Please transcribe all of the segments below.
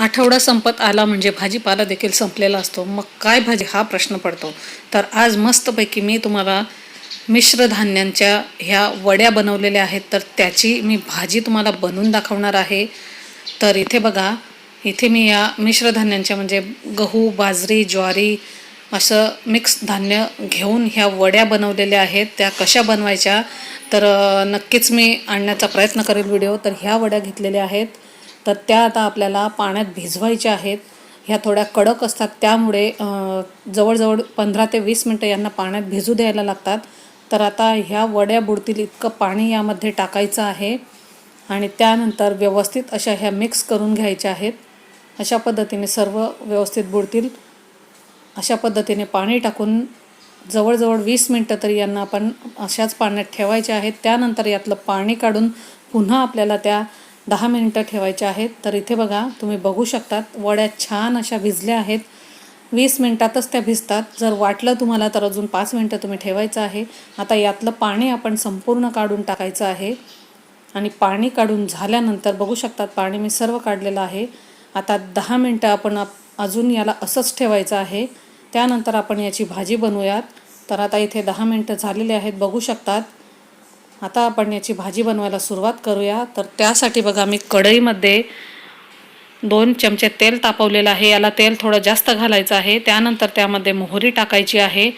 आठवडा संपत आला म्हणजे भाजीपाला देखील संपलेला असतो. मग काय भाजी? हा प्रश्न पडतो. तर आज मस्तपैकी मी तुम्हाला मिश्र धान्यांच्या ह्या वड्या बनवलेल्या आहेत. तर त्याची मी भाजी तुम्हाला बनवून दाखवणार आहे. तर इथे बघा इथे मी या मिश्र धान्यांच्या म्हणजे गहू बाजरी ज्वारी असं मिक्स धान्य घेऊन ह्या वड्या बनवलेल्या आहेत. त्या कशा बनवायच्या? तर नक्कीच मी आणण्याचा प्रयत्न करेल व्हिडिओ. तर ह्या वड्या घेतलेल्या आहेत. तर त्या आता आपल्याला पाण्यात भिजवायच्या आहेत. ह्या थोड्या कडक असतात त्यामुळे जवळजवळ पंधरा ते वीस मिनटं यांना पाण्यात भिजू द्यायला लागतात. तर आता ह्या वड्या बुडतील इतकं पाणी यामध्ये टाकायचं आहे आणि त्यानंतर व्यवस्थित अशा ह्या मिक्स करून घ्यायच्या आहेत. अशा पद्धतीने सर्व व्यवस्थित बुडतील. अशा पद्धतीने पाणी टाकून जवळजवळ वीस मिनटं तरी यांना आपण अशाच पाण्यात ठेवायच्या आहेत. त्यानंतर यातलं पाणी काढून पुन्हा आपल्याला त्या दहा मिनटं ठेवायच्या आहेत. तर इथे बघा तुम्ही बघू शकतात वड्या छान अशा भिजल्या आहेत. वीस मिनटातच त्या भिजतात. जर वाटलं तुम्हाला तर अजून पाच मिनटं तुम्ही ठेवायचं आहे. आता यातलं पाणी आपण संपूर्ण काढून टाकायचं आहे. आणि पाणी काढून झाल्यानंतर बघू शकतात पाणी मी सर्व काढलेलं आहे. आता दहा मिनटं आपण अजून याला असंच ठेवायचं आहे. त्यानंतर आपण याची भाजी बनवूयात. तर आता इथे दहा मिनटं झालेले आहेत. बघू शकतात आता आपण याची भाजी बनवायला सुरुवात करूया. तर त्यासाठी बघा मी कढईमध्ये दोन चमचे तेल तापवलेलं आहे. याला तेल थोडं जास्त घालायचं आहे. त्यानंतर त्यामध्ये मोहरी टाकायची आहे.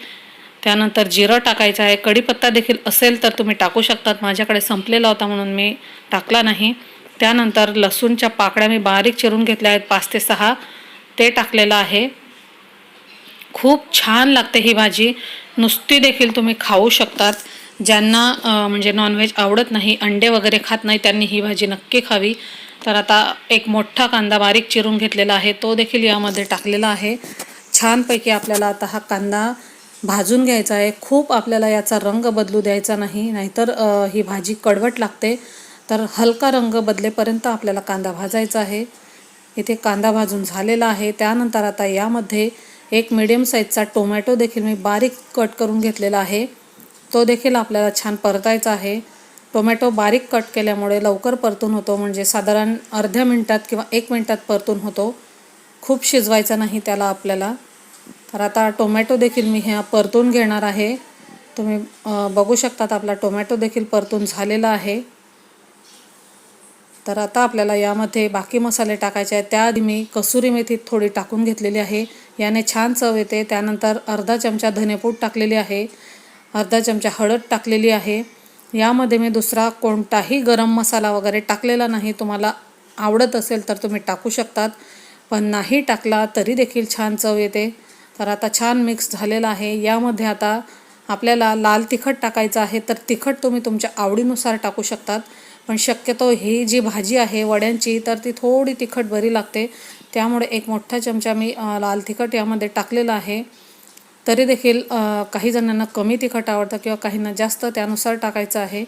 त्यानंतर जिरं टाकायचं आहे. कढीपत्ता देखील असेल तर तुम्ही टाकू शकतात. माझ्याकडे संपलेला होता म्हणून मी टाकला नाही. त्यानंतर लसूणच्या पाकळ्या मी बारीक चिरून घेतल्या आहेत. पाच ते सहा ते टाकलेलं आहे. खूप छान लागते ही भाजी. नुसती देखील तुम्ही खाऊ शकतात. ज्यांना म्हणजे नॉनव्हेज आवडत नाही अंडे वगैरे खात नाही त्यांनी ही भाजी नक्की खावी. तर आता एक मोठा कांदा बारीक चिरून घेतलेला आहे तो देखील यामध्ये टाकलेला आहे. छानपैकी आपल्याला आता हा कांदा भाजून घ्यायचा आहे. खूप आपल्याला याचा रंग बदलू द्यायचा नाही नाहीतर ही भाजी कडवट लागते. तर हलका रंग बदलेपर्यंत आपल्याला कांदा भाजायचा आहे. इथे कांदा भाजून झालेला आहे. त्यानंतर आता यामध्ये एक मिडियम साईजचा टोमॅटो देखील मी बारीक कट करून घेतलेला आहे. तो देखील आपल्याला छान परतायचा आहे. टोमॅटो बारीक कट केल्यामुळे लवकर परतून होतो म्हणजे साधारण अर्ध्या मिनटात किंवा एक मिनटात परतून होतो. खूप शिजवायचा नाही त्याला आपल्याला. तर आता टोमॅटो देखील मी ह्या परतून घेणार आहे. तुम्ही बघू शकतात आपला टोमॅटो देखील परतून झालेला आहे. तर आता आपल्याला यामध्ये बाकी मसाले टाकायचे आहेत. त्याआधी मी कसुरी मेथी थोडी टाकून घेतलेली आहे. याने छान चव येते. त्यानंतर अर्धा चमचा धनेपूड टाकलेली आहे. अर्धा चमचा हळद टाकलेली आहे. यामध्ये मी दुसरा कोणताही गरम मसाला वगैरे टाकलेला नाही. तुम्हाला आवडत असेल तर तुम्ही टाकू शकतात. पण नाही टाकला तरी देखील छान चव येते. तर आता छान मिक्स झालेला आहे. यामध्ये आता आपल्याला लाल तिखट टाकायचं आहे. तर तिखट तुम्ही तुमच्या आवडीनुसार टाकू शकतात. पण शक्यतो ही जी भाजी आहे वड्यांची तर ती थोडी तिखट बरी लागते. त्यामुळे एक मोठा चमचा मी लाल तिखट यामध्ये टाकलेला आहे. तरी देखील काही जणांना कमी तिखट आवडतं किंवा काहींना जास्त त्यानुसार टाकायचं आहे.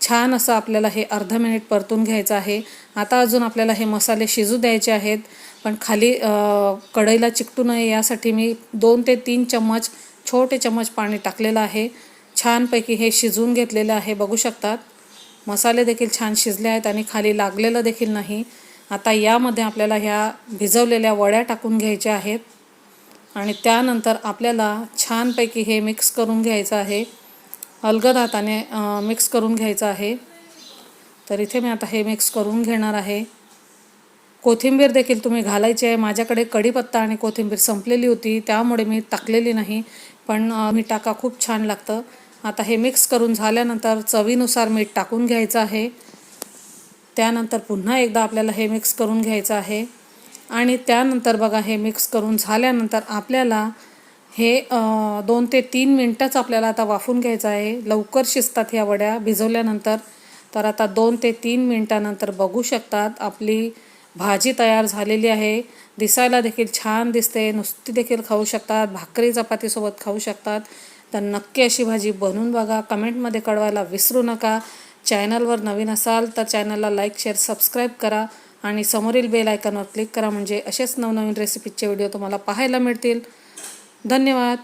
छान असं आपल्याला हे अर्धा मिनिट परतून घ्यायचं आहे. आता अजून आपल्याला हे मसाले शिजू द्यायचे आहेत. पण खाली कढईला चिकटू नये यासाठी मी दोन ते तीन चम्मच छोटे चम्मच पाणी टाकलेलं आहे. छानपैकी हे शिजवून घेतलेलं आहे. बघू शकतात. मसाले देखील छान शिजले आहेत आणि खाली लागलेलं देखील नाही. आता यामध्ये आपल्याला ह्या भिजवलेल्या वड्या टाकून घ्यायच्या आहेत. आणि त्यानंतर आपल्याला छानपैकी हे मिक्स करून घ्यायचं आहे. अलगद हाताने मिक्स करून घ्यायचं आहे. तर इथे मी आता हे मिक्स करून घेणार आहे. कोथिंबीर देखील तुम्ही घालायची आहे. माझ्याकडे कढीपत्ता आणि कोथिंबीर संपलेली होती. त्यामुळे मी टाकलेली नाही पण मीठ मी टाका खूप छान लागतं. आता हे मिक्स करून झाल्यानंतर चवीनुसार मीठ टाकून घ्यायचं आहे. त्यानंतर पुन्हा एकदा आपल्याला हे मिक्स करून घ्यायचं आहे. आणि त्यानंतर बघा हे मिक्स करून झाल्यानंतर आपल्याला हे दोन ते तीन मिनटंच आपल्याला आता वाफून घ्यायचं आहे. लवकर शिजतात ह्या वड्या भिजवल्यानंतर. तर आता दोन ते तीन मिनटानंतर बघू शकतात आपली भाजी तयार झालेली आहे. दिसायला देखील छान दिसते. नुसती देखील खाऊ शकतात. भाकरी चपातीसोबत खाऊ शकतात. तर नक्की अशी भाजी बनवून बघा. कमेंटमध्ये कळवायला विसरू नका. चॅनलवर नवीन असाल तर चॅनलला लाईक शेअर सबस्क्राईब करा. आणि समोरील बेल आयकॉनवर क्लिक करा. म्हणजे असेच नवनवीन रेसिपीचे व्हिडिओ तुम्हाला पाहायला मिळतील. धन्यवाद.